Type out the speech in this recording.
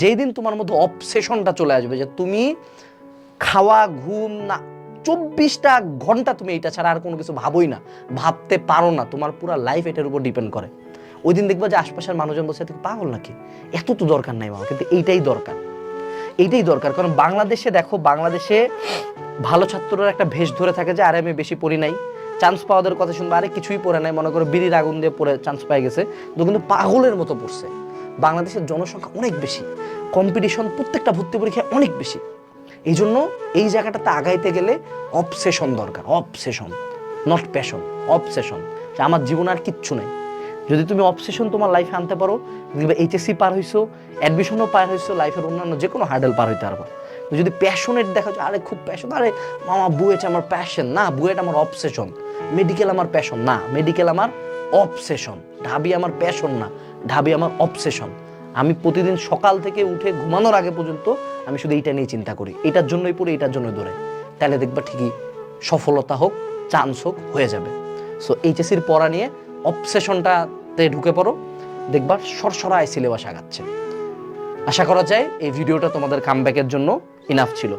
যেই দিন তোমার মধ্যে অবসেশনটা চলে আসবে যে তুমি খাওয়া, ঘুম, না, চব্বিশটা ঘণ্টা তুমি এটা ছাড়া আর কোনো কিছু ভাবোই না। ভাবতে পারো না, তোমার পুরো লাইফ এটার উপর ডিপেন্ড করে। ওই দিন দেখবা যে আশপাশের মানুষজন বলছে তুই পাগল নাকি? এত তো দরকার নাই বাবা, কিন্তু এইটাই দরকার। এইটাই দরকার, কারণ বাংলাদেশে দেখো, বাংলাদেশে ভালো ছাত্ররা একটা ভেষ ধরে থাকে যে আরে আমি বেশি পড়ি নাই। চান্স পাওয়াদের কথা শুনব, আরে কিছুই পড়ে নাই, মনে করো বিড়ির আগুন দিয়ে পড়ে চান্স পাই গেছে। তো কিন্তু পাগলের মতো পড়ছে। বাংলাদেশের জনসংখ্যা অনেক বেশি কম্পিটিশন প্রত্যেকটা ভর্তি পরীক্ষায় অনেক বেশি। এই জন্য এই জায়গাটাতে আগাইতে গেলে অবসেশন দরকার অবসেশন নট প্যাশন অবসেশন যে আমার জীবনে আর কিচ্ছু নেই। যদি তুমি অবসেশন তোমার লাইফে আনতে পারো দেখবে এইচএসসি পার হইছো অ্যাডমিশনও পার হইছো লাইফের অন্যান্য যে কোনো হার্ডেল পার হইতে পারবা। যদি প্যাশনেট দেখা যায় আরে, খুব প্যাশন আরে, মামা, বুয়েট আমার প্যাশন না, বুয়েট আমার অবসেশন মেডিকেল আমার প্যাশন না মেডিকেল আমার অবসেশন ঢাবি আমার প্যাশন না, ঢাবি আমার অবসেশন আমি প্রতিদিন সকাল থেকে উঠে ঘুমানোর আগে পর্যন্ত আমি শুধু এইটা নিয়ে চিন্তা করি, এটার জন্যই পড়ি, এটার জন্যই দৌড়াই তাহলে দেখবা ঠিকই সফলতা হোক চান্স হোক, হয়ে যাবে। সো এইচএসির পড়া নিয়ে অবসেশনটাতে ঢুকে পড়ো, দেখবা সরসরায় সিলেবাস আগাচ্ছে। আশা করা যায় এই ভিডিওটা তোমাদের কামব্যাকের জন্য ইনাফ ছিল।